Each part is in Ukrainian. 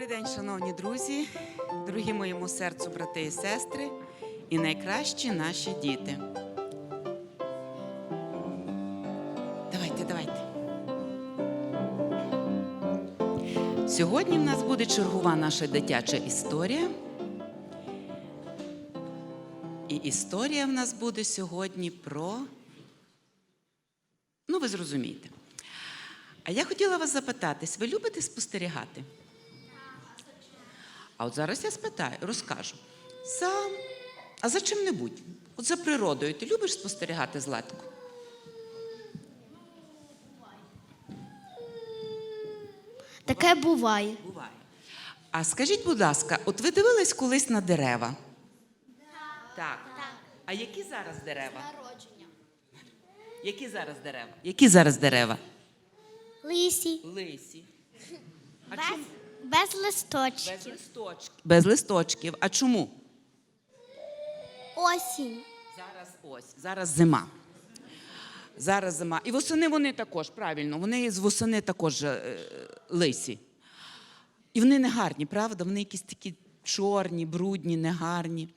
Добрий день, шановні друзі, дорогі моєму серцю, брати і сестри, і найкращі наші діти. Давайте, давайте. Сьогодні в нас буде чергова наша дитяча історія. І історія в нас буде сьогодні про. Ну, ви зрозумієте. А я хотіла вас запитатись, ви любите спостерігати? А от зараз я спитаю, розкажу. За, а за чим-небудь? От за природою ти любиш спостерігати Златку? Таке буває. Буває. А скажіть, будь ласка, от ви дивились колись на дерева? Так. А які зараз дерева? Народження. Які зараз дерева? Які зараз дерева? Лисі. Лисі. А чому? Без листочків. Без листочків. Без листочків. А чому? Осінь. Зараз ось, зараз зима. Зараз зима. І восени вони також, правильно, вони з восени також е, лисі. І вони не гарні, правда? Вони якісь такі чорні, брудні, негарні.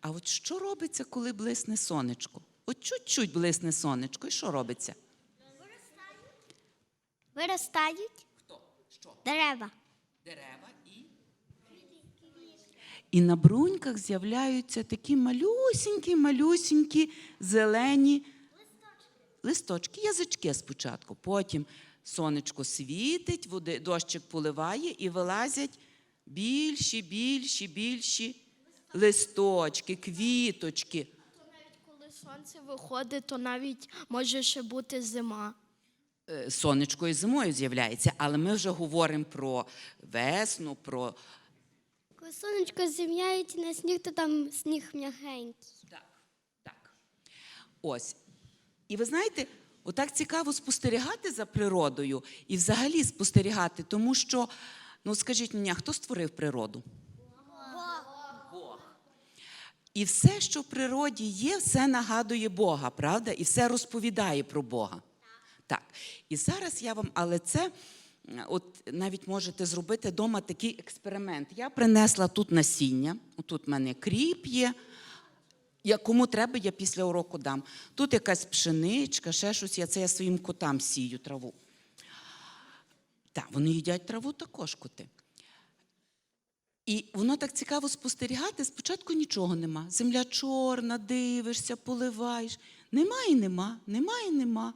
А от що робиться, коли блисне сонечко? От чуть-чуть блисне сонечко, і що робиться? Виростають Хто? Що? дерева. Дерева і. І на бруньках з'являються такі малюсінькі, малюсінькі зелені листочки, язички спочатку. Потім сонечко світить, води, дощик поливає і вилазять більші, більші, більші листочки, квіточки. То навіть Коли сонце виходить, то навіть може ще бути зима. Е, Сонечко і зимою з'являється, але ми вже говоримо про весну, про Коли сонечко зім'яється на сніг, то там сніг м'ягенький. Так, так. Ось. І ви знаєте, отак цікаво спостерігати за природою і взагалі спостерігати, тому що, ну скажіть мені, хто створив природу? І все, що в природі є, все нагадує Бога, правда? І все розповідає про Бога. Так. І зараз я вам, але це. От навіть можете зробити вдома такий експеримент. Я принесла тут насіння, тут в мене кріп є. Я, кому треба, я після уроку дам. Тут якась пшеничка, ще щось, я це я своїм котам сію траву. Так, вони їдять траву також коти. І воно так цікаво спостерігати. Спочатку нічого нема. Земля чорна, дивишся, поливаєш. Нема і нема, нема і нема.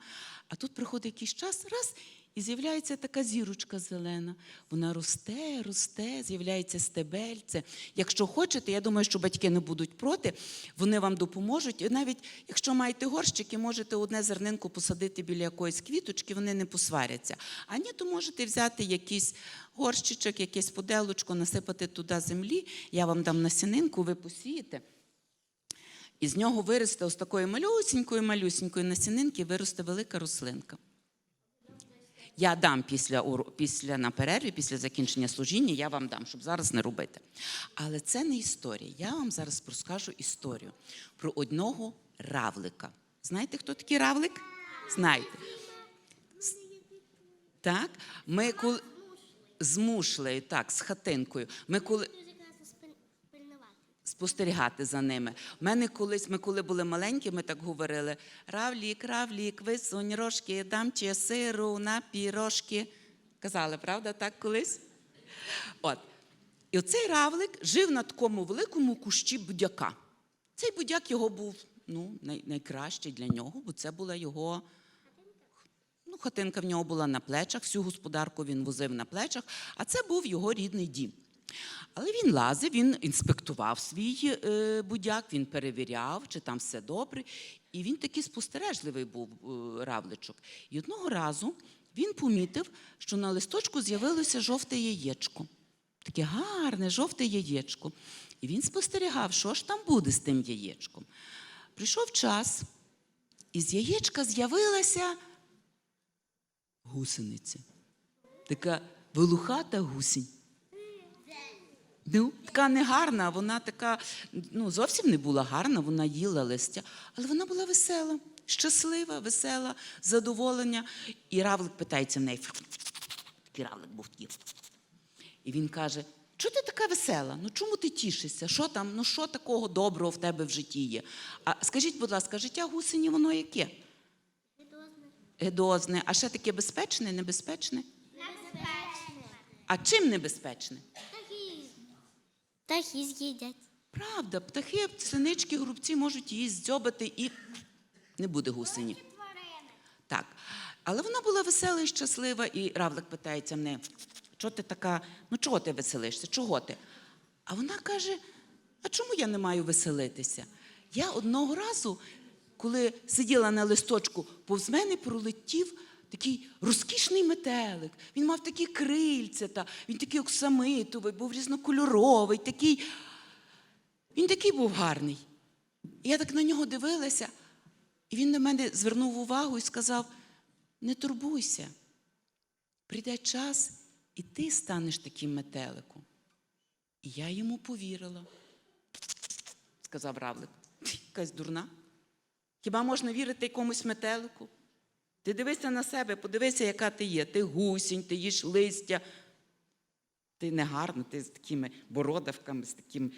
А тут приходить якийсь час, раз, і з'являється така зірочка зелена. Вона росте, росте, з'являється стебельце. Якщо хочете, я думаю, що батьки не будуть проти, вони вам допоможуть. І навіть якщо маєте горщики, можете одне зернинку посадити біля якоїсь квіточки, вони не посваряться. А ні, то можете взяти якийсь горщичок, якесь поделочко, насипати туди землі. Я вам дам насінинку, ви посієте. І з нього виросте ось такої малюсінької, малюсінької насінинки, виросте велика рослинка. Я дам після, після на перерві, після закінчення служіння, я вам дам, щоб зараз не робити. Але це не історія. Я вам зараз розкажу історію про одного равлика. Знаєте, хто такий равлик? Знаєте. Так? Ми коли з мушлею, так, з хатинкою. Ми коли спостерігати за ними. У мене колись, ми коли були маленькі, ми так говорили: Равлік, равлік, висунь рожки, дам чи сиру на пірожки. Казали, правда, так колись? От. І оцей равлик жив на такому великому кущі будяка. Цей будяк його був ну, най- найкращий для нього, бо це була його. Ну, хатинка в нього була на плечах, всю господарку він возив на плечах, а це був його рідний дім. Але він лазив, він інспектував свій е, будяк, він перевіряв, чи там все добре. І він такий спостережливий був е, равличок. І одного разу він помітив, що на листочку з'явилося жовте яєчко. Таке гарне жовте яєчко. І він спостерігав, що ж там буде з тим яєчком. Прийшов час, і з яєчка з'явилася гусениця. Така волухата гусінь. Ну, така негарна, вона така, ну, зовсім не була гарна, вона їла листя, але вона була весела, щаслива, весела, задоволення. І равлик питається в неї. Такий равлик був такий. І він каже: Чого ти така весела? Ну чому ти тішишся? Що там? Ну що такого доброго в тебе в житті є? А скажіть, будь ласка, життя гусені, воно яке? Гедозне. А ще таке безпечне, небезпечне? Небезпечне. А чим небезпечне? Птахи з'їдять. Правда, птахи, синички, грубці можуть її здзьобати і не буде гусені. Так. Але вона була весела і щаслива, і Равлик питається неї, чого ти така, ну чого ти веселишся? Чого ти? А вона каже: а чому я не маю веселитися? Я одного разу, коли сиділа на листочку, повз мене пролетів такий розкішний метелик. Він мав такі крильця, та, він такий оксамитовий, був різнокольоровий, такий. Він такий був гарний. І я так на нього дивилася, і він на мене звернув увагу і сказав: не турбуйся, прийде час, і ти станеш таким метеликом. І я йому повірила, сказав Равлик. Якась дурна. Хіба можна вірити якомусь метелику? Ти дивися на себе, подивися, яка ти є. Ти гусінь, ти їш листя. Ти не гарна, ти з такими бородавками, з таким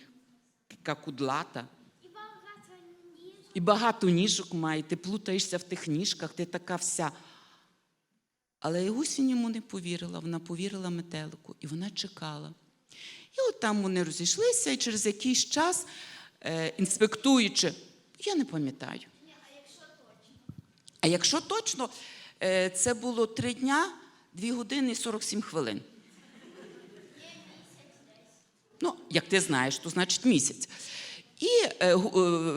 така кудлата. І багато ніжок має, ти плутаєшся в тих ніжках, ти така вся. Але і гусінь йому не повірила, вона повірила метелику, і вона чекала. І от там вони розійшлися, і через якийсь час, е, інспектуючи, я не пам'ятаю. А якщо точно, е, це було три дня, дві години і 47 хвилин. Ну, як ти знаєш, то значить місяць. І е, е,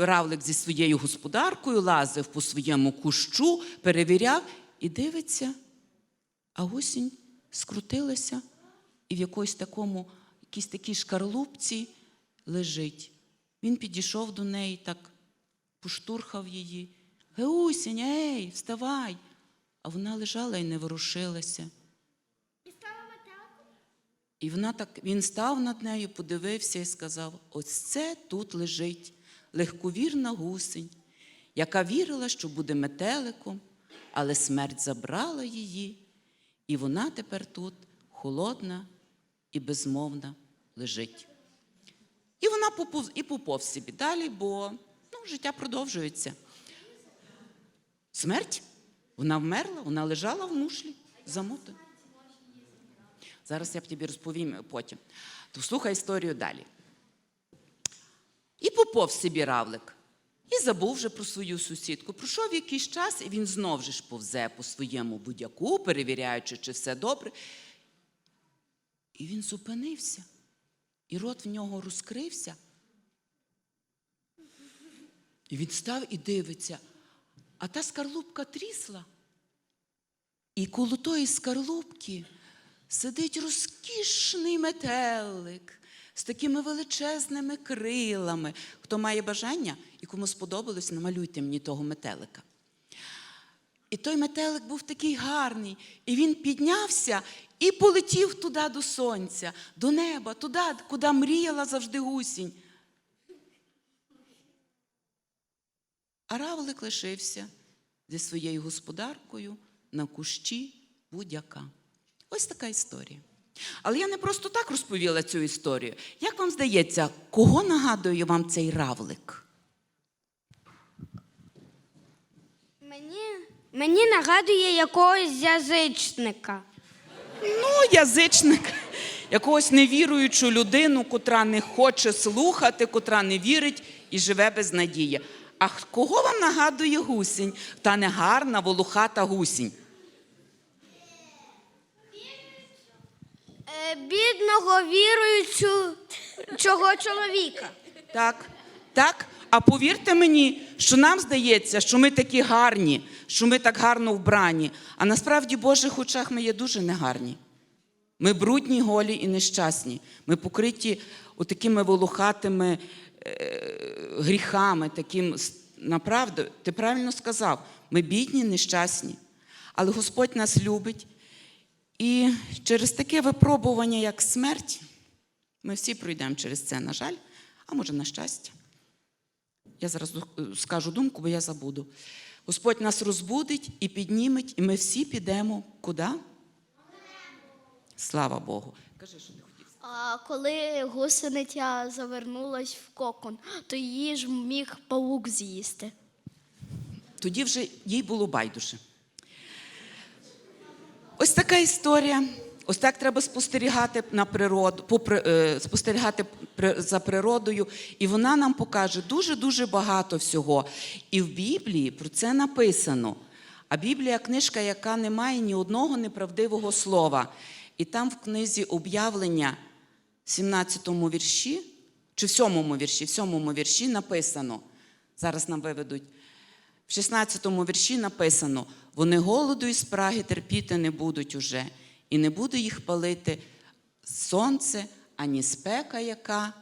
Равлик зі своєю господаркою лазив по своєму кущу, перевіряв і дивиться, а гусінь скрутилася і в якоїсь такому, якійсь такій шкарлупці лежить. Він підійшов до неї, так поштурхав її. Геусінь, ей, вставай. А вона лежала і не ворушилася. І стала метеликом? І вона так, він став над нею, подивився і сказав: ось це тут лежить легковірна гусень, яка вірила, що буде метеликом, але смерть забрала її, і вона тепер тут холодна і безмовна лежить. І вона поповз, і поповз собі далі, бо ну, життя продовжується. Смерть? Вона вмерла, вона лежала в мушлі, замотана. Зараз я б тобі розповім потім. То слухай історію далі. І попов собі равлик. І забув вже про свою сусідку. Пройшов якийсь час, і він знов же ж повзе по своєму будяку, перевіряючи, чи все добре. І він зупинився, і рот в нього розкрився. І він став і дивиться, а та скарлупка трісла. І коло тої скарлупки сидить розкішний метелик з такими величезними крилами. Хто має бажання і кому сподобалось, намалюйте мені того метелика. І той метелик був такий гарний, і він піднявся і полетів туди до сонця, до неба, туди, куди мріяла завжди гусінь. А равлик лишився зі своєю господаркою на кущі будяка. Ось така історія. Але я не просто так розповіла цю історію. Як вам здається, кого нагадує вам цей равлик? Мені, мені нагадує якогось язичника. Ну, язичник, якогось невіруючу людину, котра не хоче слухати, котра не вірить і живе без надії. А кого вам нагадує гусінь? Та негарна, волухата гусінь. Е, бідного віруючого чоловіка. Так, так. А повірте мені, що нам здається, що ми такі гарні, що ми так гарно вбрані. А насправді в Божих очах ми є дуже негарні. Ми брудні, голі і нещасні. Ми покриті отакими волохатими е, гріхами, таким направду, ти правильно сказав, ми бідні, нещасні. Але Господь нас любить. І через таке випробування, як смерть, ми всі пройдемо через це, на жаль, а може, на щастя. Я зараз скажу думку, бо я забуду. Господь нас розбудить і підніметь, і ми всі підемо куди? Слава Богу. Кажи, що ти хотів. А коли гусениця завернулась в кокон, то її ж міг павук з'їсти. Тоді вже їй було байдуже. Ось така історія. Ось так треба спостерігати на природу, попри, е, спостерігати за природою, і вона нам покаже дуже-дуже багато всього. І в Біблії про це написано. А Біблія книжка, яка не має ні одного неправдивого слова. І там в книзі об'явлення, 17 вірші, чи в 7 вірші, в 7 вірші написано. Зараз нам виведуть. В 16 вірші написано: вони голоду і спраги терпіти не будуть уже, і не буде їх палити сонце, ані спека яка.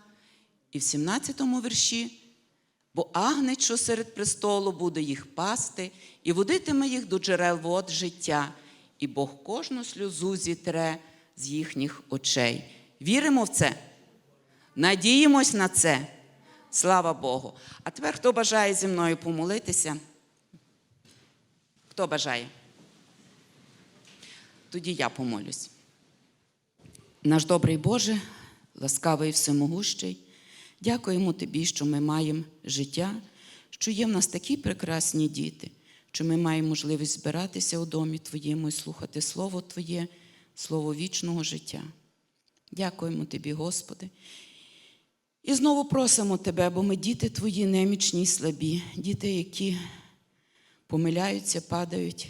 І в 17 вірші, бо агнець, що серед престолу, буде їх пасти, і водитиме їх до джерел вод життя, і Бог кожну сльозу зітре з їхніх очей. Віримо в це? Надіємось на це. Слава Богу. А тепер хто бажає зі мною помолитися? Хто бажає? Тоді я помолюсь. Наш добрий Боже, ласкавий і всемогущий, дякуємо Тобі, що ми маємо життя, що є в нас такі прекрасні діти, що ми маємо можливість збиратися у домі Твоєму і слухати Слово Твоє, Слово вічного життя. Дякуємо Тобі, Господи. І знову просимо Тебе, бо ми діти Твої немічні слабі, діти, які помиляються, падають,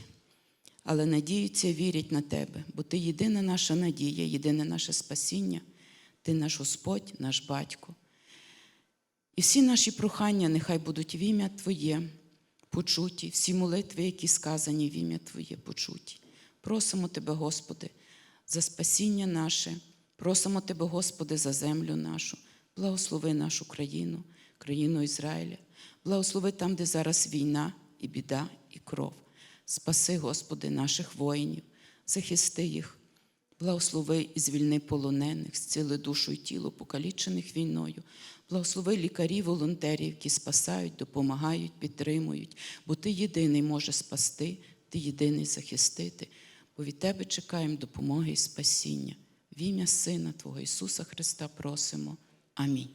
але надіються, вірять на Тебе, бо Ти єдина наша надія, єдине наше спасіння, Ти наш Господь, наш Батько. І всі наші прохання нехай будуть в ім'я Твоє почуті, всі молитви, які сказані в ім'я Твоє почуті. Просимо Тебе, Господи, за спасіння наше, просимо Тебе, Господи, за землю нашу. Благослови нашу країну, країну Ізраїля. Благослови там, де зараз війна і біда, і кров. Спаси, Господи, наших воїнів, захисти їх. Благослови і звільни полонених, зціли душу і тіло, покалічених війною. Благослови лікарів, волонтерів, які спасають, допомагають, підтримують, бо Ти єдиний можеш спасти, Ти єдиний захистити, бо від Тебе чекаємо допомоги і спасіння. В ім'я Сина Твого Ісуса Христа просимо. Амінь.